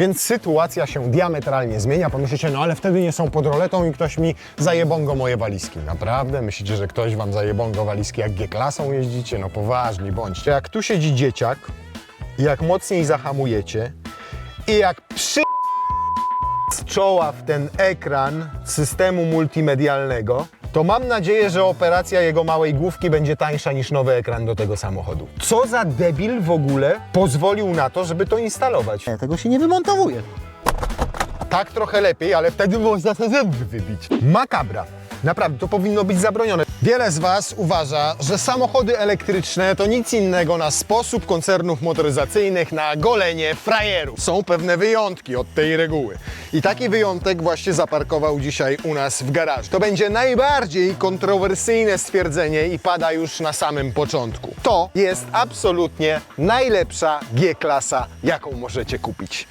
Więc sytuacja się diametralnie zmienia. Pomyślicie, no ale wtedy nie są pod roletą i ktoś mi zajebongo moje walizki. Naprawdę? Myślicie, że ktoś wam zajebongo walizki jak G-klasą jeździcie? No poważni bądźcie. Jak tu siedzi dzieciak, jak mocniej zahamujecie i jak przy z czoła w ten ekran systemu multimedialnego, to mam nadzieję, że operacja jego małej główki będzie tańsza niż nowy ekran do tego samochodu. Co za debil w ogóle pozwolił na to, żeby to instalować? Nie, tego się nie wymontowuje. Tak trochę lepiej, ale wtedy można sobie zęby wybić. Makabra. Naprawdę, to powinno być zabronione. Wiele z Was uważa, że samochody elektryczne to nic innego na sposób koncernów motoryzacyjnych na golenie frajerów. Są pewne wyjątki od tej reguły. I taki wyjątek właśnie zaparkował dzisiaj u nas w garażu. To będzie najbardziej kontrowersyjne stwierdzenie i pada już na samym początku. To jest absolutnie najlepsza G-klasa, jaką możecie kupić.